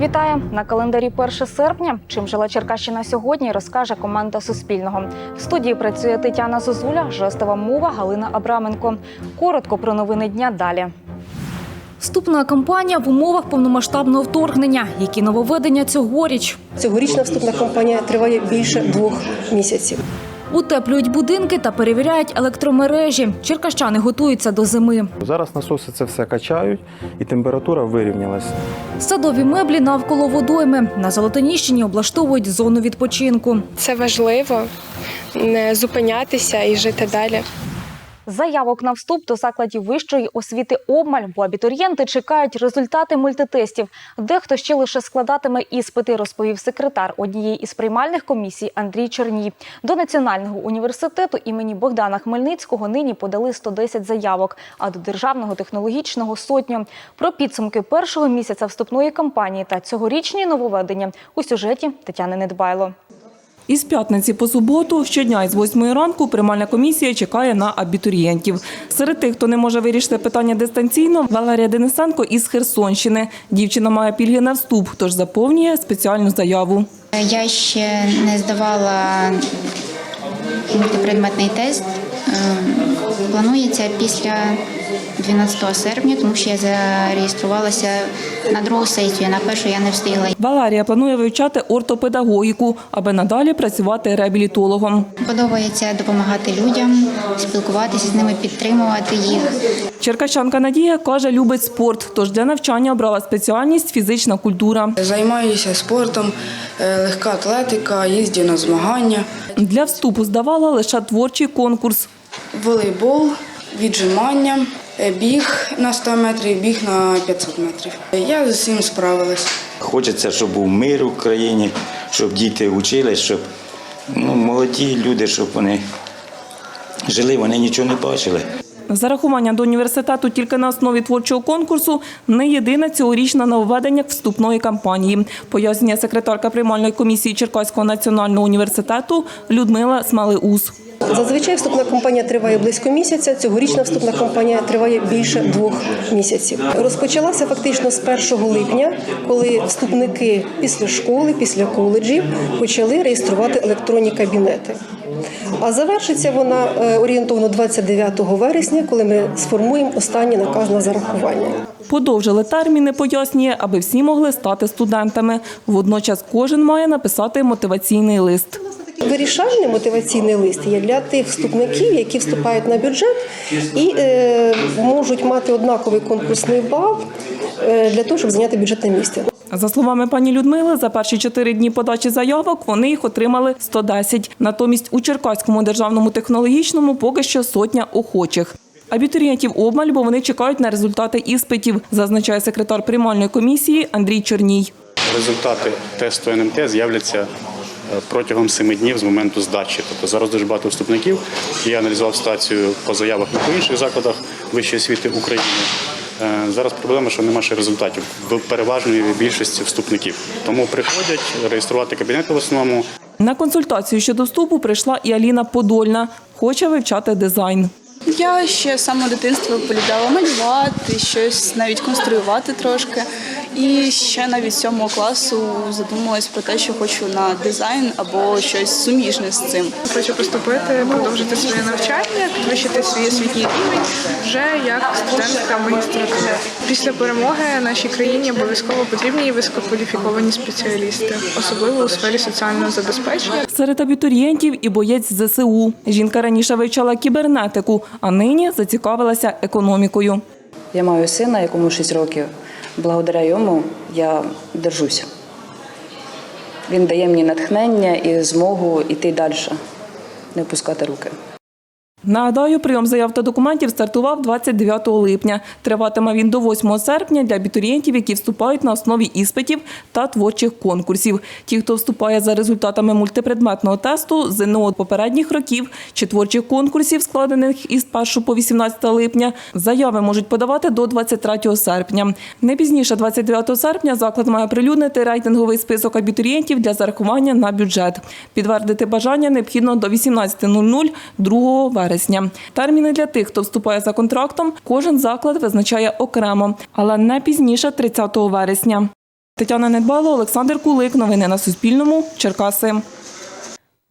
Вітаю на календарі 1 серпня. Чим жила Черкащина сьогодні, розкаже команда Суспільного. В студії працює Тетяна Зозуля, жестова мова Галина Абраменко. Коротко про новини дня далі. Вступна кампанія в умовах повномасштабного вторгнення. Які нововведення цьогоріч? Цьогорічна вступна кампанія триває більше двох місяців. Утеплюють будинки та перевіряють електромережі. Черкащани готуються до зими. Зараз насоси це все качають і температура вирівнялася. Садові меблі навколо водойми. На Золотоніщині облаштовують зону відпочинку. Це важливо не зупинятися і жити далі. Заявок на вступ до закладів вищої освіти обмаль, бо абітурієнти чекають результати мультитестів. Дехто ще лише складатиме іспити, розповів секретар однієї із приймальних комісій Андрій Черній. До Національного університету імені Богдана Хмельницького нині подали 110 заявок, а до Державного технологічного сотню. Про підсумки першого місяця вступної кампанії та цьогорічні нововведення у сюжеті Тетяни Недбайло. Із п'ятниці по суботу щодня із 8 ранку приймальна комісія чекає на абітурієнтів. Серед тих, хто не може вирішити питання дистанційно, Валерія Денисенко із Херсонщини. Дівчина має пільги на вступ, тож заповнює спеціальну заяву. Я ще не здавала мультипредметний тест. Е, Планується після 12 серпня, тому що я зареєструвалася на другу сесію, на першу я не встигла. Валерія планує вивчати ортопедагогіку, аби надалі працювати реабілітологом. Подобається допомагати людям, спілкуватися з ними, підтримувати їх. Черкащанка Надія каже, любить спорт, тож для навчання обрала спеціальність фізична культура. Займаюся спортом, е, легка атлетика, їздю на змагання, Для вступу здавала лише творчий конкурс. волейбол, віджимання, біг на 100 метрів, біг на 500 метрів. Я з усім справилась. Хочеться, щоб був мир в країні, щоб діти вчились, щоб ну, молоді люди, щоб вони жили, вони нічого не бачили. Зарахування до університету тільки на основі творчого конкурсу не єдине цьогорічне нововведення вступної кампанії, пояснює секретарка приймальної комісії Черкаського національного університету Людмила Смалеус. Зазвичай вступна кампанія триває близько місяця. Цьогорічна вступна кампанія триває більше двох місяців. Розпочалася фактично з 1 липня, коли вступники після школи, після коледжів почали реєструвати електронні кабінети. А завершиться вона е, орієнтовно 29 вересня, коли ми сформуємо останній наказ на зарахування. Подовжили терміни, пояснює, аби всі могли стати студентами. Водночас кожен має написати мотиваційний лист. Вирішальний мотиваційний лист є для тих вступників, які вступають на бюджет і е, можуть мати однаковий конкурсний бал е, для того, щоб зайняти бюджетне місце. За словами пані Людмили, за перші чотири дні подачі заявок вони їх отримали 110. Натомість у Черкаському державному технологічному поки що сотня охочих. Абітурієнтів обмаль, бо вони чекають на результати іспитів, зазначає секретар приймальної комісії Андрій Чорній. Результати тесту НМТ з'являться протягом семи днів з моменту здачі. Тобто зараз дуже багато вступників. Я аналізував ситуацію по заявах і по інших закладах вищої освіти України. Е, Зараз проблема, що немає ще результатів в переважної більшості вступників. Тому приходять реєструвати кабінети в основному. На консультацію щодо вступу прийшла і Аліна Подольна. Хоче вивчати дизайн. Я ще з самого дитинства полюбляла малювати, щось навіть конструювати трошки. І ще навіть сьомого класу задумалась про те, що хочу на дизайн або щось суміжне з цим. Хочу поступити, продовжити своє навчання, підвищити свій освітній рівень вже як студентка магістратури. Після перемоги нашій країні обов'язково потрібні висококваліфіковані спеціалісти, особливо у сфері соціального забезпечення. Серед абітурієнтів і боєць ЗСУ. Жінка раніше вивчала кібернетику, а нині зацікавилася економікою. Я маю сина, якому 6 років. Благодаря йому я держуся. Він дає мені натхнення і змогу йти далі, не опускати руки. Нагадаю, прийом заяв та документів стартував 29 липня. Триватиме він до 8 серпня для абітурієнтів, які вступають на основі іспитів та творчих конкурсів. Ті, хто вступає за результатами мультипредметного тесту, ЗНО попередніх років чи творчих конкурсів, складених із 1 по 18 липня, заяви можуть подавати до 23 серпня. Не пізніше 29 серпня заклад має прилюднити рейтинговий список абітурієнтів для зарахування на бюджет. Підтвердити бажання необхідно до 18.00 2 вересня. Терміни для тих, хто вступає за контрактом, кожен заклад визначає окремо, але не пізніше 30 вересня. Тетяна Недбало, Олександр Кулик. Новини на Суспільному. Черкаси.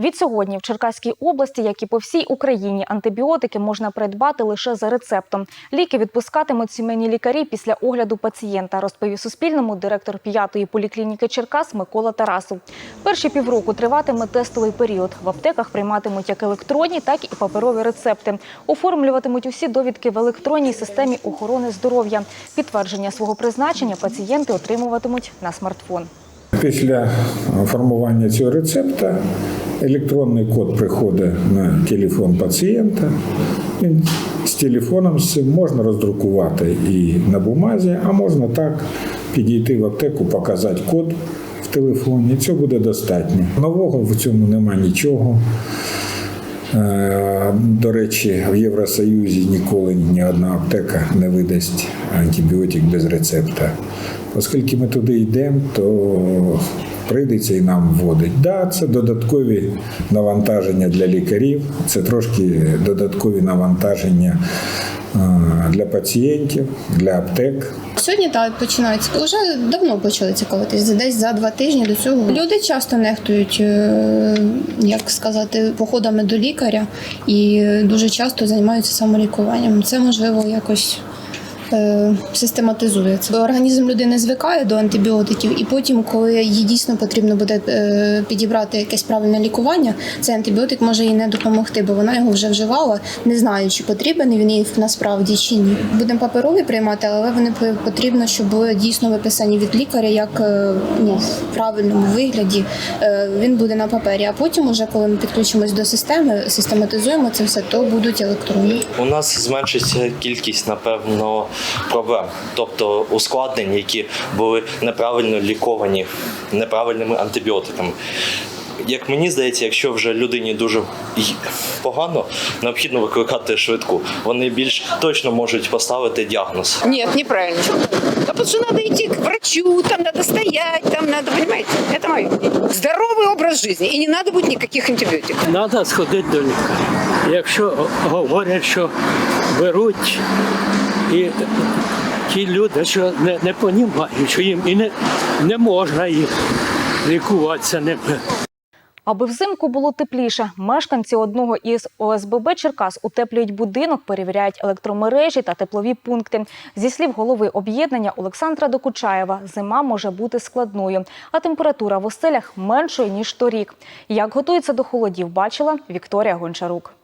Від сьогодні в Черкаській області, як і по всій Україні, антибіотики можна придбати лише за рецептом. Ліки відпускатимуть сімейні лікарі після огляду пацієнта, розповів Суспільному директор п'ятої поліклініки Черкас Микола Тарасов. Перші півроку триватиме тестовий період. В аптеках прийматимуть як електронні, так і паперові рецепти. Оформлюватимуть усі довідки в електронній системі охорони здоров'я. Підтвердження свого призначення пацієнти отримуватимуть на смартфон. Після формування цього рецепта електронний код приходить на телефон пацієнта. Він з телефоном можна роздрукувати і на бумазі, а можна так підійти в аптеку, показати код в телефоні. Цього буде достатньо. Нового в цьому нема нічого. Е, До речі, в Євросоюзі ніколи ні одна аптека не видасть антибіотик без рецепта. Оскільки ми туди йдемо, то прийдеться і нам вводить. Да, це додаткові навантаження для лікарів, це трошки додаткові навантаження е, для пацієнтів, для аптек. Сьогодні так починається. Вже давно почали цікавитись, десь за два тижні до цього. Люди часто нехтують, е, як сказати, походами до лікаря і дуже часто займаються самолікуванням. Це можливо якось. Е, Систематизується. Організм людини звикає до антибіотиків, і потім, коли їй дійсно потрібно буде е, підібрати якесь правильне лікування, цей антибіотик може їй не допомогти, бо вона його вже вживала, не знаю, чи потрібен він їй насправді чи ні. Будемо паперові приймати, але вони потрібно, щоб були дійсно виписані від лікаря, як е, ну, в правильному вигляді. Е, Він буде на папері. А потім, уже коли ми підключимось до системи, систематизуємо це все, то будуть електронні. У нас зменшиться кількість, напевно, проблем, тобто ускладнень, які були неправильно ліковані неправильними антибіотиками. Як мені здається, якщо вже людині дуже погано, необхідно викликати швидку. Вони більш точно можуть поставити діагноз. Нет, неправильно. Потому что надо идти к врачу, там надо стоять, там надо, понимаете, это мое. Здоровый образ жизни, и не надо будет никаких антибиотиков. Треба сходити до лікаря. Якщо говорять, що беруть, і ті люди, що не, не розуміють, що їм і не, не можна їх лікуватися ними. Аби взимку було тепліше, мешканці одного із ОСББ Черкас утеплюють будинок, перевіряють електромережі та теплові пункти. Зі слів голови об'єднання Олександра Докучаєва, зима може бути складною, а температура в оселях меншою ніж торік. Як готуються до холодів, бачила Вікторія Гончарук.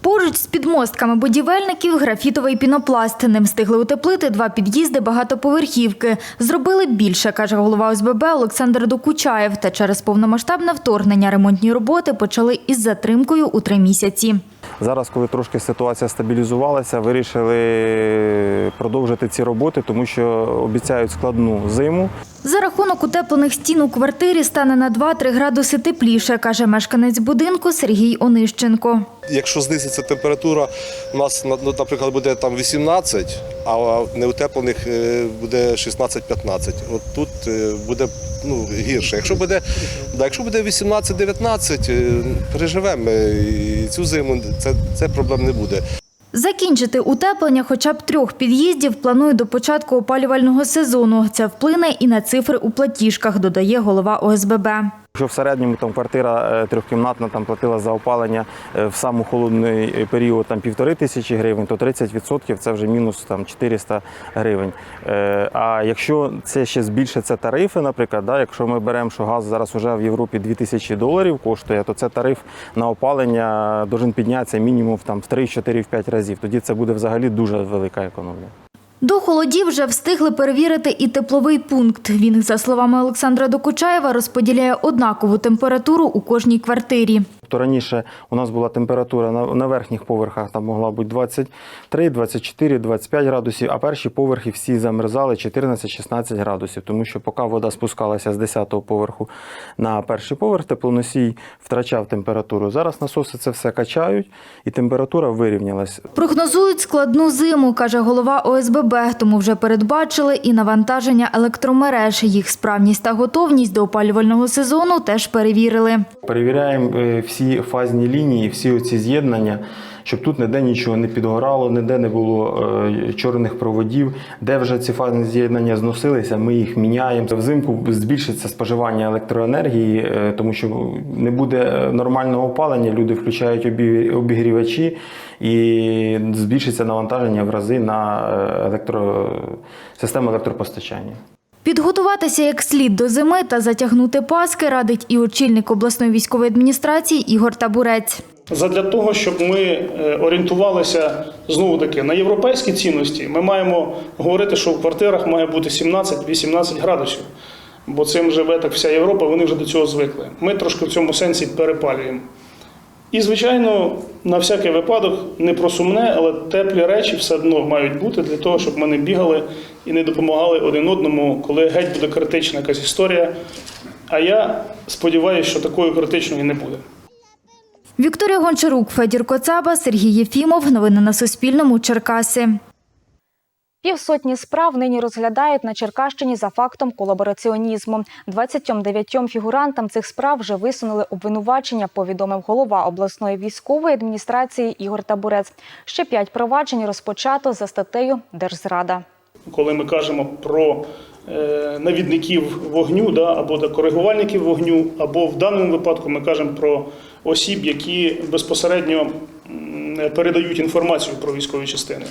Поруч з підмостками будівельників графітовий пінопласт. Ним встигли утеплити два під'їзди багатоповерхівки. Зробили більше, каже голова ОСББ Олександр Докучаєв. Та через повномасштабне вторгнення ремонтні роботи почали із затримкою у три місяці. Зараз, коли трошки ситуація стабілізувалася, вирішили продовжити ці роботи, тому що обіцяють складну зиму. За рахунок утеплених стін у квартирі стане на 2-3 градуси тепліше, каже мешканець будинку Сергій Онищенко. Якщо знизиться температура, у нас, на- ну, наприклад, буде там 18, а неутеплених е, буде 16-15. От тут е, буде ну, гірше. Якщо буде, да, якщо буде 18-19, е, переживемо і цю зиму, це, це проблем не буде. Закінчити утеплення хоча б трьох під'їздів планують до початку опалювального сезону. Це вплине і на цифри у платіжках, додає голова ОСББ. Якщо в середньому там квартира е, трьохкімнатна там платила за опалення е, в саму холодний період там півтори тисячі гривень, то 30% це вже мінус там 400 гривень. Е, А якщо це ще збільшиться тарифи, наприклад, да, якщо ми беремо, що газ зараз вже в Європі 2000 доларів коштує, то це тариф на опалення должен піднятися мінімум там в 3-4-5 разів. Тоді це буде взагалі дуже велика економія. До холодів вже встигли перевірити і тепловий пункт. Він, за словами Олександра Докучаєва, розподіляє однакову температуру у кожній квартирі. То раніше у нас була температура на, верхніх поверхах, там могла бути 23, 24, 25 градусів, а перші поверхи всі замерзали 14-16 градусів, тому що поки вода спускалася з 10-го поверху на перший поверх, теплоносій втрачав температуру. Зараз насоси це все качають і температура вирівнялась. Прогнозують складну зиму, каже голова ОСББ, тому вже передбачили і навантаження електромереж. Їх справність та готовність до опалювального сезону теж перевірили. Перевіряємо е, всі фазні лінії, всі оці з'єднання. щоб тут ніде нічого не підгорало, ніде не було е, чорних проводів, де вже ці фазні з'єднання зносилися, ми їх міняємо. Взимку збільшиться споживання електроенергії, е, тому що не буде е, нормального опалення, люди включають обігрівачі і збільшиться навантаження в рази на електро... систему електропостачання. Підготуватися як слід до зими та затягнути паски радить і очільник обласної військової адміністрації Ігор Табурець. Задля того, щоб ми е, орієнтувалися знову таки на європейські цінності, ми маємо говорити, що в квартирах має бути 17-18 градусів. Бо цим живе так вся Європа, вони вже до цього звикли. Ми трошки в цьому сенсі перепалюємо. І, звичайно, на всякий випадок не про сумне, але теплі речі все одно мають бути для того, щоб ми не бігали і не допомагали один одному, коли геть буде критична якась історія. А я сподіваюся, що такої критичної не буде. Вікторія Гончарук, Федір Коцаба, Сергій Єфімов. Новини на Суспільному. Черкаси. Півсотні справ нині розглядають на Черкащині за фактом колабораціонізму. 29 фігурантам цих справ вже висунули обвинувачення, повідомив голова обласної військової адміністрації Ігор Табурець. Ще п'ять проваджень розпочато за статтею Держзрада. коли ми кажемо про е, навідників вогню да, або коригувальників вогню, або в даному випадку ми кажемо про осіб, які безпосередньо передають інформацію про військові частини.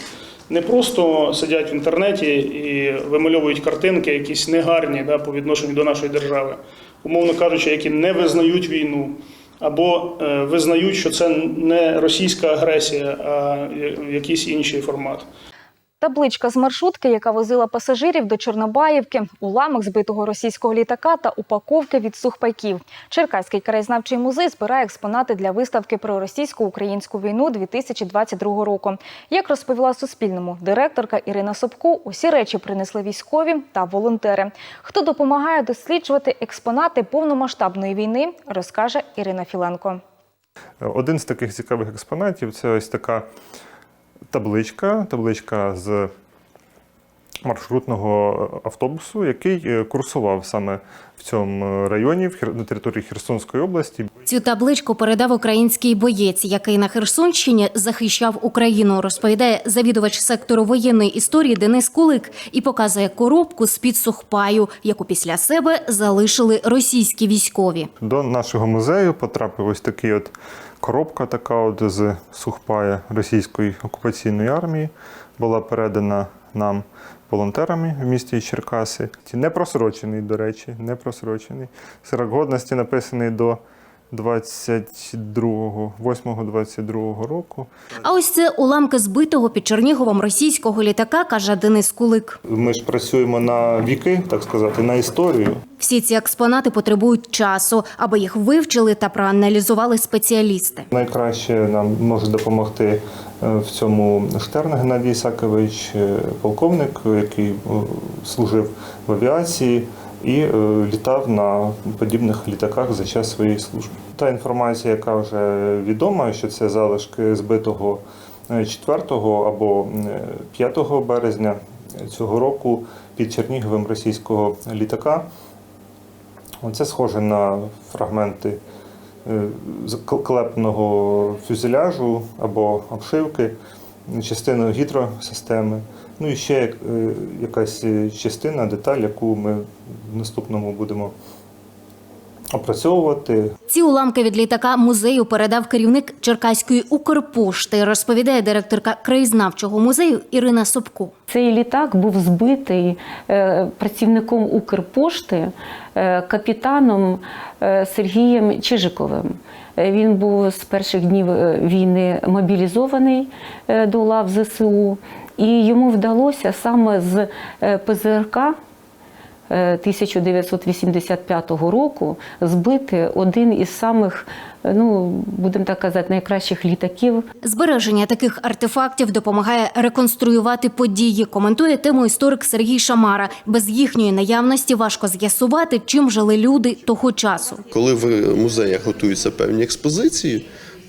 Не просто сидять в інтернеті і вимальовують картинки, якісь негарні да, по відношенню до нашої держави, умовно кажучи, які не визнають війну. Або е, визнають, що це не російська агресія, а якийсь інший формат. Табличка з маршрутки, яка возила пасажирів до Чорнобаївки, уламок збитого російського літака та упаковки від сухпайків. Черкаський краєзнавчий музей збирає експонати для виставки про російсько-українську війну 2022 року. Як розповіла Суспільному директорка Ірина Собко, усі речі принесли військові та волонтери. Хто допомагає досліджувати експонати повномасштабної війни, розкаже Ірина Філенко. Один з таких цікавих експонатів це ось така табличка, табличка з маршрутного автобусу, який е, курсував саме в цьому районі, на території Херсонської області. Цю табличку передав український боєць, який на Херсонщині захищав Україну, розповідає завідувач сектору воєнної історії Денис Кулик і показує коробку з під сухпаю, яку після себе залишили російські військові. До нашого музею потрапив ось такий от коробка, така от з сухпая російської окупаційної армії, була передана нам волонтерами в місті Черкаси. Не просрочений, до речі, не просрочений. Срок годності написаний до 22 8-22 року. А ось це уламки збитого під Черніговом російського літака, каже Денис Кулик. Ми ж працюємо на віки, так сказати, на історію. Всі ці експонати потребують часу, аби їх вивчили та проаналізували спеціалісти. Найкраще нам може допомогти е, в цьому Штерн Геннадій Ісакович, е, полковник, який е, служив в авіації і літав на подібних літаках за час своєї служби. Та інформація, яка вже відома, що це залишки збитого е, 4 або е, 5 березня цього року під Черніговим російського літака. Це схоже на фрагменти е, клепного фюзеляжу або обшивки, частину гідросистеми. Ну і ще е, якась е, частина, деталь, яку ми в наступному будемо опрацьовувати. Ці уламки від літака музею передав керівник Черкаської Укрпошти, розповідає директорка краєзнавчого музею Ірина Собко. Цей літак був збитий е, працівником Укрпошти, е, капітаном е, Сергієм Чижиковим. Він був з перших днів війни мобілізований до лав ЗСУ, і йому вдалося саме з ПЗРК 1985 року збити один із самих, ну будемо так казати, найкращих літаків Збереження таких артефактів допомагає реконструювати події. Коментує тему історик Сергій Шамара. Без їхньої наявності важко з'ясувати, чим жили люди того часу. Коли в музеях готуються певні експозиції,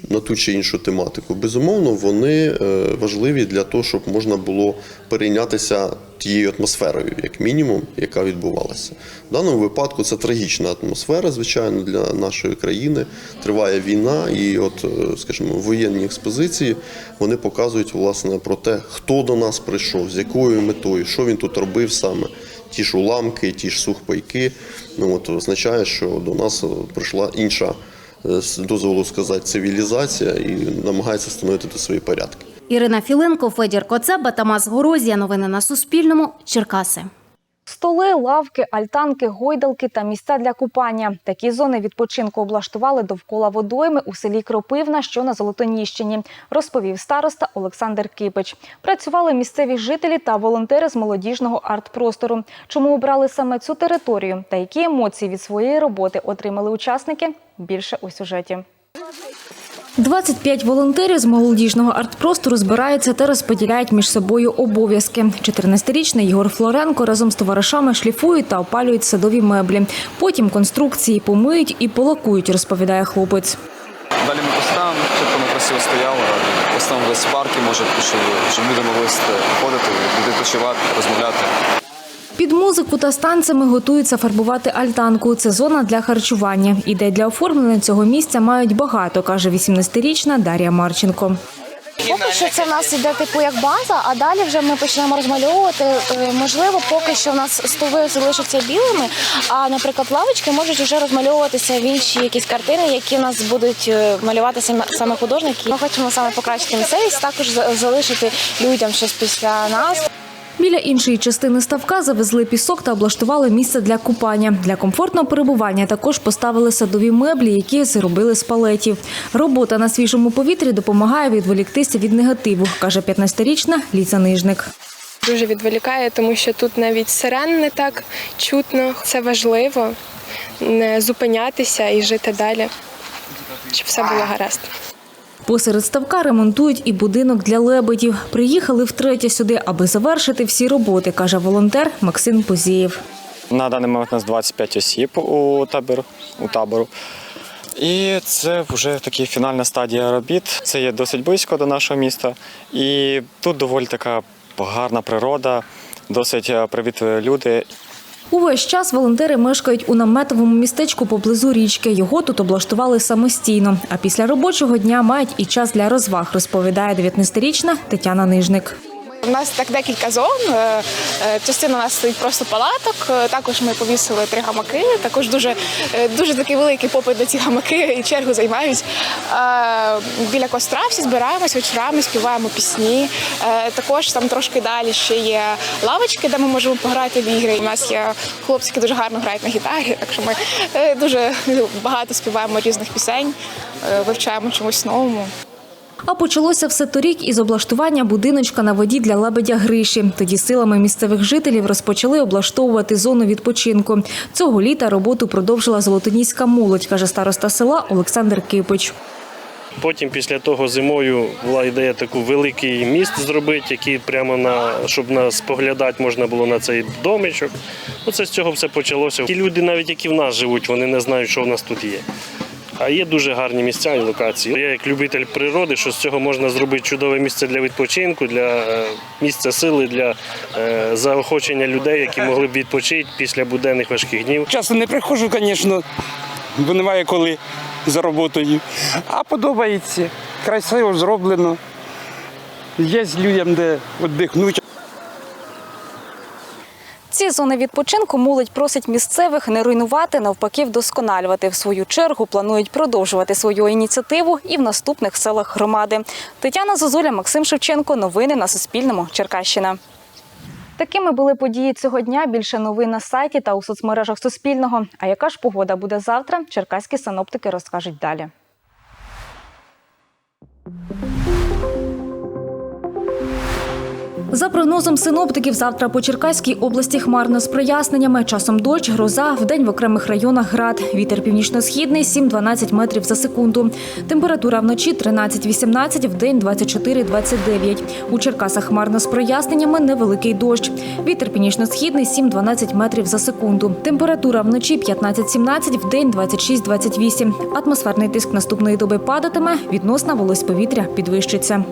на ту чи іншу тематику, безумовно, вони е, важливі для того, щоб можна було перейнятися тією атмосферою, як мінімум, яка відбувалася. В даному випадку це трагічна атмосфера, звичайно, для нашої країни. Триває війна, і, от, е, скажімо, воєнні експозиції вони показують власне про те, хто до нас прийшов, з якою метою, що він тут робив саме. Ті ж уламки, ті ж сухпайки. Ну от означає, що до нас е, прийшла інша з дозволу сказати цивілізація і намагається встановити свої порядки. Ірина Філенко, Федір Коцеба, Тамас Горозія. Новини на Суспільному. Черкаси. Столи, лавки, альтанки, гойдалки та місця для купання. Такі зони відпочинку облаштували довкола водойми у селі Кропивна, що на Золотоніщині, розповів староста Олександр Кипич. Працювали місцеві жителі та волонтери з молодіжного арт-простору. Чому обрали саме цю територію та які емоції від своєї роботи отримали учасники? Більше у сюжеті. 25 волонтерів з молодіжного артпростору збираються та розподіляють між собою обов'язки. 14-річний Єгор Флоренко разом з товаришами шліфують та опалюють садові меблі. Потім конструкції помиють і полакують, розповідає хлопець. Далі ми поставимо, щоб воно красиво стояло. Поставимо весь парки, може, щоб, щоб люди могли ходити, відпочивати, розмовляти. Під музику та станцями готуються фарбувати альтанку. Це зона для харчування. Ідей для оформлення цього місця мають багато, каже 18-річна Дар'я Марченко. Поки що це в нас іде типу як база, а далі вже ми почнемо розмальовувати. Е, Можливо, поки що в нас столи залишаться білими, а, наприклад, лавочки можуть вже розмальовуватися в інші якісь картини, які в нас будуть е, малювати саме- художники. Ми хочемо саме покращити місцевість, також за- залишити людям щось після нас. Біля іншої частини ставка завезли пісок та облаштували місце для купання. Для комфортного перебування також поставили садові меблі, які зробили з палетів. Робота на свіжому повітрі допомагає відволіктися від негативу, каже 15-річна Ліза Нижник. Дуже відволікає, тому що тут навіть сирен не так чутно. Це важливо не зупинятися і жити далі, щоб все було гаразд. Посеред ставка ремонтують і будинок для лебедів. Приїхали втретє сюди, аби завершити всі роботи, каже волонтер Максим Позієв. На даний момент у нас 25 осіб у табору. У табору. І це вже таки фінальна стадія робіт. Це є досить близько до нашого міста. І тут доволі така гарна природа, досить е, привітливі люди. Увесь час волонтери мешкають у наметовому містечку поблизу річки. Його тут облаштували самостійно. А після робочого дня мають і час для розваг, розповідає 19-річна Тетяна Нижник. У нас так декілька зон. Е, е, Частина у нас стоїть просто палаток. Е, Також ми повісили три гамаки. Також дуже, дуже такий великий попит на ці гамаки і чергу займають. Біля костра всі збираємось вечорами, співаємо пісні. Також там трошки далі ще є лавочки, де ми можемо пограти в ігри. У нас є хлопці, які дуже гарно грають на гітарі, так що ми дуже багато співаємо різних пісень, вивчаємо чомусь новому. А почалося все торік із облаштування будиночка на воді для лебедя Гриші. Тоді силами місцевих жителів розпочали облаштовувати зону відпочинку. Цього літа роботу продовжила золотоніська молодь, каже староста села Олександр Кипич. Потім після того зимою була ідея таку великий міст зробити, який прямо на щоб нас поглядати можна було на цей домичок. Оце з цього все почалося. Ті люди, навіть які в нас живуть, вони не знають, що в нас тут є. А є дуже гарні місця і локації. Я як любитель природи, що з цього можна зробити чудове місце для відпочинку, для е, місця сили, для е, заохочення людей, які могли б відпочити після буденних важких днів. Часто не приходжу, звісно, бо немає коли за роботою. А подобається. Красиво зроблено. Є людям, де віддихнути. Ці зони відпочинку молодь просить місцевих не руйнувати, навпаки, вдосконалювати. В свою чергу планують продовжувати свою ініціативу і в наступних селах громади. Тетяна Зозуля, Максим Шевченко. Новини на Суспільному. Черкащина. Такими були події цього дня. Більше новин на сайті та у соцмережах Суспільного. А яка ж погода буде завтра? Черкаські синоптики розкажуть далі. За прогнозом синоптиків, завтра по Черкаській області хмарно з проясненнями. Часом дощ, гроза, вдень в окремих районах град. Вітер північно-східний 7-12 метрів за секунду. Температура вночі 13-18, вдень 24-29. У Черкасах хмарно з проясненнями, невеликий дощ. Вітер північно-східний 7-12 метрів за секунду. Температура вночі 15-17, вдень 26-28. Атмосферний тиск наступної доби падатиме, відносна вологість повітря підвищиться.